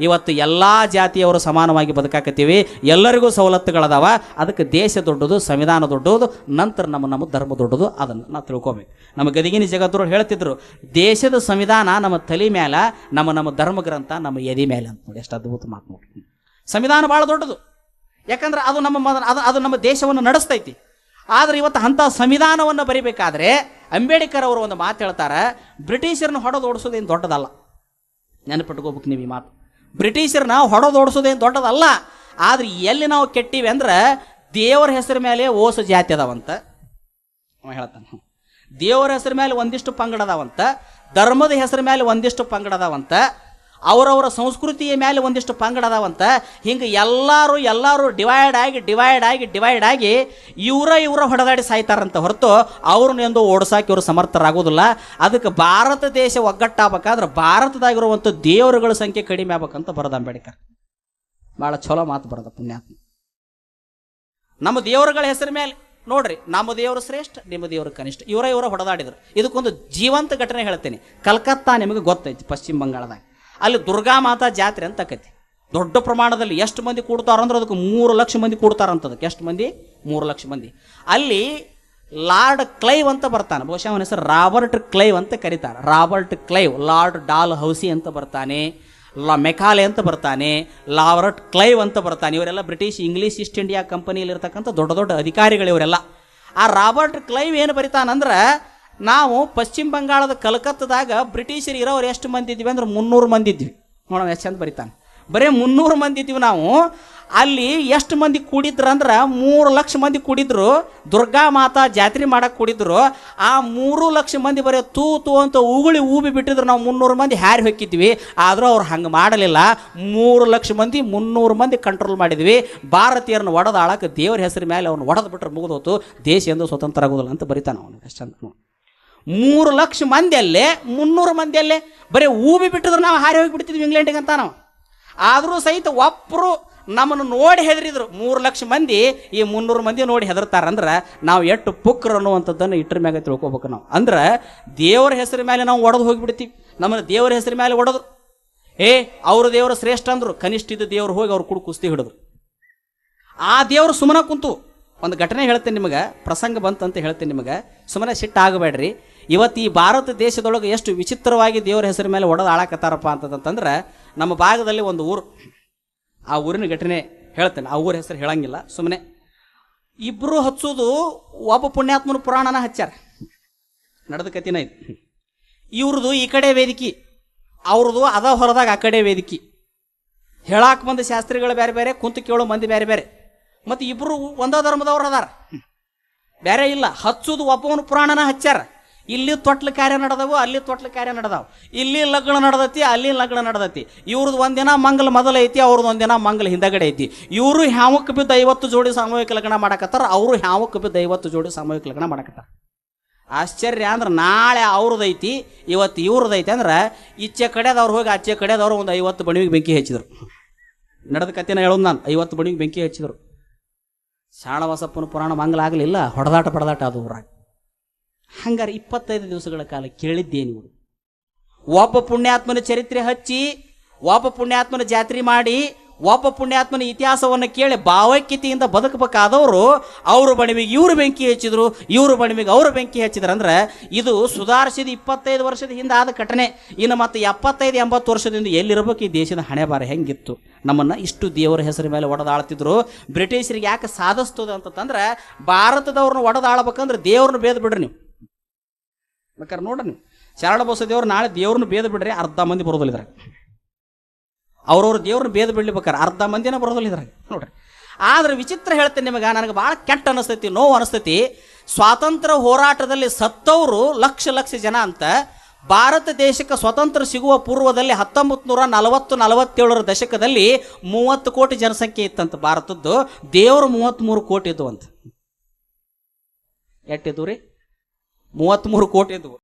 ಇವತ್ತು ಎಲ್ಲ ಜಾತಿಯವರು ಸಮಾನವಾಗಿ ಬದುಕಾಕತ್ತೀವಿ, ಎಲ್ಲರಿಗೂ ಸವಲತ್ತುಗಳದಾವ, ಅದಕ್ಕೆ ದೇಶ ದೊಡ್ಡದು, ಸಂವಿಧಾನ ದೊಡ್ಡದು, ನಂತರ ನಮ್ಮ ನಮ್ಮ ಧರ್ಮ ದೊಡ್ಡದು, ಅದನ್ನು ನಾವು ತಿಳ್ಕೊಬೇಕು. ನಮ್ಮ ಗದಗಿನ ಜಗತ್ತರು ಹೇಳ್ತಿದ್ರು, ದೇಶದ ಸಂವಿಧಾನ ನಮ್ಮ ತಲೆ ಮೇಲೆ ನಮ್ಮ ನಮ್ಮ ಧರ್ಮ ಗ್ರಂಥ ನಮ್ಮ ಎದೆ ಮೇಲೆ ಅಂತ ನೋಡಿ, ಎಷ್ಟು ಅದ್ಭುತ ಮಾತು ನೋಡಿ. ಸಂವಿಧಾನ ಭಾಳ ದೊಡ್ಡದು. ಯಾಕಂದ್ರೆ ಅದು ನಮ್ಮ ಅದು ಅದು ನಮ್ಮ ದೇಶವನ್ನು ನಡೆಸ್ತೈತಿ. ಆದರೆ ಇವತ್ತು ಅಂಥ ಸಂವಿಧಾನವನ್ನು ಬರಿಬೇಕಾದ್ರೆ ಅಂಬೇಡ್ಕರ್ ಅವರು ಒಂದು ಮಾತು ಹೇಳ್ತಾರೆ, ಬ್ರಿಟಿಷರನ್ನು ಹೊಡೆದು ಓಡಿಸೋದೇನು ದೊಡ್ಡದಲ್ಲ. ನೆನಪಿಟ್ಕೋಬೇಕು ನೀವು ಈ ಮಾತು. ಬ್ರಿಟಿಷರನ್ನ ಹೊಡೆದು ಓಡಿಸೋದೇನು ದೊಡ್ಡದಲ್ಲ. ಆದ್ರೆ ಎಲ್ಲಿ ನಾವು ಕೆಟ್ಟಿವಿ ಅಂದ್ರೆ ದೇವರ ಹೆಸರು ಮೇಲೆ ಓಸು ಜಾತಿ ಅದಾವಂತ. ಹೇಳ್ತಾನೆ. ದೇವರ ಹೆಸರು ಮೇಲೆ ಒಂದಿಷ್ಟು ಪಂಗಡ ಅದಾವಂತ. ಧರ್ಮದ ಹೆಸರು ಮೇಲೆ ಒಂದಿಷ್ಟು ಪಂಗಡ ಅದಾವಂತ. ಅವರವರ ಸಂಸ್ಕೃತಿಯ ಮೇಲೆ ಒಂದಿಷ್ಟು ಪಂಗಡ ಅದಾವಂತ. ಹಿಂಗೆ ಎಲ್ಲರೂ ಎಲ್ಲರೂ ಡಿವೈಡ್ ಆಗಿ ಡಿವೈಡ್ ಆಗಿ ಡಿವೈಡ್ ಆಗಿ ಇವರ ಇವರ ಹೊಡೆದಾಡಿ ಸಾಯ್ತಾರಂತ ಹೊರತು ಅವ್ರನ್ನ ಎಂದು ಓಡಿಸೋಕೆ ಇವರು ಸಮರ್ಥರಾಗೋದಿಲ್ಲ. ಅದಕ್ಕೆ ಭಾರತ ದೇಶ ಒಗ್ಗಟ್ಟಾಗಬೇಕಾದ್ರೆ ಭಾರತದಾಗಿರುವಂಥ ದೇವರುಗಳ ಸಂಖ್ಯೆ ಕಡಿಮೆ ಆಗ್ಬೇಕಂತ ಬರೋದು ಅಂಬೇಡ್ಕರ್. ಭಾಳ ಚಲೋ ಮಾತು ಬರೋದ ಪುಣ್ಯಾತ್ಮ. ನಮ್ಮ ದೇವರುಗಳ ಹೆಸರು ಮೇಲೆ ನೋಡ್ರಿ, ನಮ್ಮ ದೇವರು ಶ್ರೇಷ್ಠ, ನಿಮ್ಮ ದೇವರು ಕನಿಷ್ಠ. ಇವರ ಇವರ ಹೊಡೆದಾಡಿದ್ರು. ಇದಕ್ಕೊಂದು ಜೀವಂತ ಘಟನೆ ಹೇಳ್ತೀನಿ. ಕಲ್ಕತ್ತಾ ನಿಮಗೆ ಗೊತ್ತೈತಿ ಪಶ್ಚಿಮ ಬಂಗಾಳದಾಗ. ಅಲ್ಲಿ ದುರ್ಗಾ ಮಾತಾ ಜಾತ್ರೆ ಅಂತ ಆಕೈತಿ ದೊಡ್ಡ ಪ್ರಮಾಣದಲ್ಲಿ ಎಷ್ಟು ಮಂದಿ ಕೂಡ್ತಾರಂದ್ರೆ ಅದಕ್ಕೆ ಮೂರು ಲಕ್ಷ ಮಂದಿ ಕೂಡ್ತಾರಂತ ಅದಕ್ಕೆ ಎಷ್ಟು ಮಂದಿ? ಮೂರು ಲಕ್ಷ ಮಂದಿ. ಅಲ್ಲಿ ಲಾರ್ಡ್ ಕ್ಲೈವ್ ಅಂತ ಬರ್ತಾನೆ. ಬಹುಶಃ ಅವನ ಹೆಸರು ರಾಬರ್ಟ್ ಕ್ಲೈವ್ ಅಂತ ಕರೀತಾರೆ. Robert Clive, Lord Dalhousie ಅಂತ ಬರ್ತಾನೆ. ಲಾ ಮೆಕಾಲೆ ಅಂತ ಬರ್ತಾನೆ. ಲಾವರ್ಟ್ ಕ್ಲೈವ್ ಅಂತ ಬರ್ತಾನೆ. ಇವರೆಲ್ಲ ಬ್ರಿಟಿಷ್, ಇಂಗ್ಲೀಷ್, ಈಸ್ಟ್ ಇಂಡಿಯಾ ಕಂಪನಿಯಲ್ಲಿ ಇರ್ತಕ್ಕಂಥ ದೊಡ್ಡ ದೊಡ್ಡ ಅಧಿಕಾರಿಗಳು ಇವರೆಲ್ಲ ಆ ರಾಬರ್ಟ್ ಕ್ಲೈವ್ ಏನು ಬರಿತಾನಂದ್ರೆ ನಾವು ಪಶ್ಚಿಮ ಬಂಗಾಳದ ಕಲ್ಕತ್ತಾದಾಗ ಬ್ರಿಟಿಷರು ಇರೋರು ಎಷ್ಟು ಮಂದಿ ಇದ್ವಿ ಅಂದ್ರೆ ಮುನ್ನೂರು ಮಂದಿ ಇದ್ವಿ. ನೋಡೋಣ ಎಷ್ಟು ಚಂದ ಬರೀತಾನೆ. ಬರೀ ಮುನ್ನೂರು ಮಂದಿ ಇದ್ವಿ ನಾವು. ಅಲ್ಲಿ ಎಷ್ಟು ಮಂದಿ ಕೂಡಿದ್ರು ಅಂದ್ರೆ ಮೂರು ಲಕ್ಷ ಮಂದಿ ಕೂಡಿದ್ರು. ದುರ್ಗಾ ಮಾತಾ ಜಾತ್ರೆ ಮಾಡಕ್ಕೆ ಕೂಡಿದ್ರು. ಆ ಮೂರು ಲಕ್ಷ ಮಂದಿ ಬರೀ ತೂ ತೂ ಅಂತ ಉಗುಳಿ ಊಬಿ ಬಿಟ್ಟಿದ್ರು. ನಾವು ಮುನ್ನೂರು ಮಂದಿ ಹ್ಯಾರಿ ಹೊಕ್ಕಿದ್ವಿ. ಆದರೂ ಅವ್ರು ಹಂಗೆ ಮಾಡಲಿಲ್ಲ. ಮೂರು ಲಕ್ಷ ಮಂದಿ ಮುನ್ನೂರು ಮಂದಿ ಕಂಟ್ರೋಲ್ ಮಾಡಿದ್ವಿ. ಭಾರತೀಯರನ್ನ ಒಡೆದಾಳಕ್ಕೆ ದೇವ್ರ ಹೆಸರು ಮೇಲೆ ಅವ್ನು ಒಡೆದು ಬಿಟ್ರೆ ಮುಗಿದೋತು. ದೇಶ ಎಂದು ಸ್ವತಂತ್ರ ಆಗೋದಿಲ್ಲ ಅಂತ ಬರಿತಾನೆ ಅವನು. ಎಷ್ಟು ನೋಡಿ. ಮೂರು ಲಕ್ಷ ಮಂದಿಯಲ್ಲೇ ಮುನ್ನೂರು ಮಂದಿಯಲ್ಲೇ ಬರೀ ಊಬಿ ಬಿಟ್ಟಿದ್ರು ನಾವು ಹಾರಿ ಹೋಗಿ ಬಿಡ್ತಿದ್ವಿ ಇಂಗ್ಲೆಂಡಿಗೆ ಅಂತ ನಾವು. ಆದರೂ ಸಹಿತ ಒಬ್ಬರು ನಮ್ಮನ್ನು ನೋಡಿ ಹೆದರಿದ್ರು. ಮೂರು ಲಕ್ಷ ಮಂದಿ, ಈ ಮುನ್ನೂರು ಮಂದಿ ನೋಡಿ ಹೆದರ್ತಾರಂದ್ರೆ ನಾವು ಎಷ್ಟು ಪುಕ್ರ ಅನ್ನುವಂಥದ್ದನ್ನು ಇಟ್ಟರ ಮ್ಯಾಗ ತಿಳ್ಕೊಬೇಕು ನಾವು. ಅಂದ್ರೆ ದೇವರ ಹೆಸರು ಮೇಲೆ ನಾವು ಒಡೆದು ಹೋಗಿಬಿಡ್ತೀವಿ. ನಮ್ಮನ್ನು ದೇವರ ಹೆಸರು ಮೇಲೆ ಒಡೆದ್ರು. ಏ, ಅವ್ರ ದೇವರು ಶ್ರೇಷ್ಠ ಅಂದರು. ಕನಿಷ್ಠ ಇದ್ದ ದೇವ್ರು ಹೋಗಿ ಅವ್ರು ಕುಡು ಕುಸ್ತಿ ಹಿಡಿದ್ರು. ಆ ದೇವರು ಸುಮ್ಮನೆ ಕುಂತು. ಒಂದು ಘಟನೆ ಹೇಳ್ತೀನಿ ನಿಮಗೆ, ಪ್ರಸಂಗ ಬಂತಂತ ಹೇಳ್ತೀನಿ ನಿಮಗೆ. ಸುಮ್ಮನೆ ಸಿಟ್ಟಾಗಬೇಡ್ರಿ ಇವತ್ತು ಈ ಭಾರತ ದೇಶದೊಳಗೆ ಎಷ್ಟು ವಿಚಿತ್ರವಾಗಿ ದೇವರ ಹೆಸರ ಮೇಲೆ ಒಡೆದು ಆಳಕತ್ತಾರಪ್ಪ ಅಂತಂತಂದ್ರೆ, ನಮ್ಮ ಭಾಗದಲ್ಲಿ ಒಂದು ಊರು. ಆ ಊರಿನ ಘಟನೆ ಹೇಳ್ತೇನೆ. ಆ ಊರ ಹೆಸರು ಹೇಳಂಗಿಲ್ಲ, ಸುಮ್ಮನೆ. ಇಬ್ಬರು ಹಚ್ಚೋದು ಒಬ್ಬ ಪುಣ್ಯಾತ್ಮನ ಪುರಾಣನ ಹಚ್ಚಾರ ನಡೆದ ಕತಿನ ಇದು. ಇವ್ರದ್ದು ಈ ಕಡೆ ವೇದಿಕೆ ಅವ್ರದ್ದು ಅದ ಹೊರದಾಗ ಆ ಕಡೆ ವೇದಿಕೆ. ಹೇಳಾಕ ಬಂದ ಶಾಸ್ತ್ರಿಗಳು ಬೇರೆ ಬೇರೆ ಕುಂತು ಕೇಳೋ ಮಂದಿ ಬೇರೆ ಬೇರೆ ಮತ್ತು ಇಬ್ಬರು ಒಂದೇ ಧರ್ಮದವ್ರು ಅದಾರ. ಬೇರೆ ಇಲ್ಲ, ಹಚ್ಚುದು ಒಪ್ಪವನು ಪುರಾಣನ ಹಚ್ಚಾರ ಇಲ್ಲಿ ತೊಟ್ಲು ಕಾರ್ಯ ನಡೆದವು, ಅಲ್ಲಿ ತೊಟ್ಲು ಕಾರ್ಯ ನಡೆದವು. ಇಲ್ಲಿ ಲಗ್ನ ನಡೆದತಿ, ಅಲ್ಲಿ ಲಗ್ನ ನಡೆದತಿ. ಇವ್ರದ್ದು ಒಂದಿನ ಮಂಗಲ ಮೊದಲ ಐತಿ ಅವ್ರದ್ದು ಒಂದಿನ ಮಂಗಲ ಹಿಂದಗಡೆ ಐತಿ. ಇವರು ಹ್ಯಾವಕ್ಕೆ ಬಿದ್ದು ಐವತ್ತು ಜೋಡಿ ಸಾಮೂಹಿಕ ಲಗ್ನ ಮಾಡಕತ್ತಾರ, ಅವರು ಹ್ಯಾವಕ್ಕೆ ಬಿದ್ದು ಐವತ್ತು ಜೋಡಿ ಸಾಮೂಹಿಕ ಲಗ್ನ ಮಾಡಕತ್ತಾರ. ಆಶ್ಚರ್ಯ ಅಂದ್ರೆ ನಾಳೆ ಅವ್ರದ್ದೈತಿ ಇವತ್ತು ಇವ್ರದ್ದೈತಿ ಅಂದ್ರೆ ಈಚೆ ಕಡೆದವ್ರು ಹೋಗಿ ಆಚೆ ಕಡೆದವ್ರು ಒಂದು ಐವತ್ತು ಬಣಿವಿಗೆ ಬೆಂಕಿ ಹಚ್ಚಿದ್ರು. ನಡೆದ ಕಥೆನ ಹೇಳೋದು ನಾನು, ಐವತ್ತು ಬಣಿಗೆ ಬೆಂಕಿ ಹಚ್ಚಿದ್ರು. ಶಾಣಬಸಪ್ಪನ ಪುರಾಣ ಮಂಗಲ ಆಗಲಿಲ್ಲ, ಹೊಡೆದಾಟ ಪಡೆದಾಟ ಅದು ಊರಾಗ. ಹಂಗಾರೆ ಇಪ್ಪತ್ತೈದು ದಿವಸಗಳ ಕಾಲ ಕೇಳಿದ್ದೇನು ಒಬ್ಬ ಪುಣ್ಯಾತ್ಮನ ಚರಿತ್ರೆ ಹಚ್ಚಿ, ಒಬ್ಬ ಪುಣ್ಯಾತ್ಮನ ಜಾತ್ರೆ ಮಾಡಿ ಒಬ್ಬ ಪುಣ್ಯಾತ್ಮನ ಇತಿಹಾಸವನ್ನು ಕೇಳಿ ಭಾವೈಕ್ಯತೆಯಿಂದ ಬದುಕಬೇಕಾದವರು ಅವರು ಬಣಿವಿಗೆ ಇವರು ಬೆಂಕಿ ಹಚ್ಚಿದ್ರು, ಇವರು ಬಣಿವಿಗೆ ಅವರು ಬೆಂಕಿ ಹಚ್ಚಿದ್ರು ಅಂದ್ರೆ ಇದು ಸುಧಾರಿಸಿದ ಇಪ್ಪತ್ತೈದು ವರ್ಷದ ಹಿಂದೆ ಆದ ಘಟನೆ. ಇನ್ನು ಮತ್ತೆ ಎಪ್ಪತ್ತೈದು, ಎಂಬತ್ತು ವರ್ಷದಿಂದ ಎಲ್ಲಿರಬೇಕು ಈ ದೇಶದ ಹಣೆ ಬಾರ ಹೆಂಗಿತ್ತು? ನಮ್ಮನ್ನು ಇಷ್ಟು ದೇವರ ಹೆಸರು ಮೇಲೆ ಒಡೆದಾಳ್ತಿದ್ರು. ಬ್ರಿಟಿಷರಿಗೆ ಯಾಕೆ ಸಾಧಿಸ್ತದೆ ಅಂತಂದ್ರೆ ಭಾರತದವ್ರನ್ನ ಒಡೆದಾಳ್ಬೇಕಂದ್ರೆ ದೇವ್ರನ್ನ ಬೇದ್ ಬಿಡ್ರಿ ನೀವು. ಬೇಕಾದ್ರೆ ನೋಡ್ರಿ ನೀವು. ಶರಣ ಬಸವ ದೇವ್ರು ನಾಳೆ ದೇವ್ರನ್ನ ಬೇದ ಬಿಡ್ರಿ, ಅರ್ಧ ಮಂದಿ ಬರೋದಿಲ್ಲ ಇದ್ರಾಗ. ಅವ್ರವ್ರ ದೇವ್ರನ್ನ ಭೇದ ಬಿಡ್ಲಿಬೇಕಾರೆ ಅರ್ಧ ಮಂದಿನ ಬರೋದಿಲ್ಲ ಇದ್ರಾಗ. ನೋಡ್ರಿ. ಆದ್ರೆ ವಿಚಿತ್ರ ಹೇಳ್ತೇನೆ ನಿಮಗೆ, ನನಗೆ ಭಾಳ ಕೆಟ್ಟ ಅನಿಸ್ತೈತಿ, ನೋವು ಅನಿಸ್ತೈತಿ. ಸ್ವಾತಂತ್ರ್ಯ ಹೋರಾಟದಲ್ಲಿ ಸತ್ತವರು ಲಕ್ಷ ಲಕ್ಷ ಜನ ಅಂತ ಭಾರತ ದೇಶಕ್ಕೆ ಸ್ವತಂತ್ರ ಸಿಗುವ ಪೂರ್ವದಲ್ಲಿ ಹತ್ತೊಂಬತ್ತು ನೂರ ನಲವತ್ತು, ನಲವತ್ತೇಳರ ದಶಕದಲ್ಲಿ ಮೂವತ್ತು ಕೋಟಿ ಜನಸಂಖ್ಯೆ ಇತ್ತಂತ ಭಾರತದ್ದು. ದೇವರು ಮೂವತ್ತ್ಮೂರು ಕೋಟಿ ಇದ್ದವು ಅಂತ ಎಟ್ಟಿದ್ದು ರೀ? ಮೂವತ್ತ್ಮೂರು ಕೋಟಿ ಇದ್ವು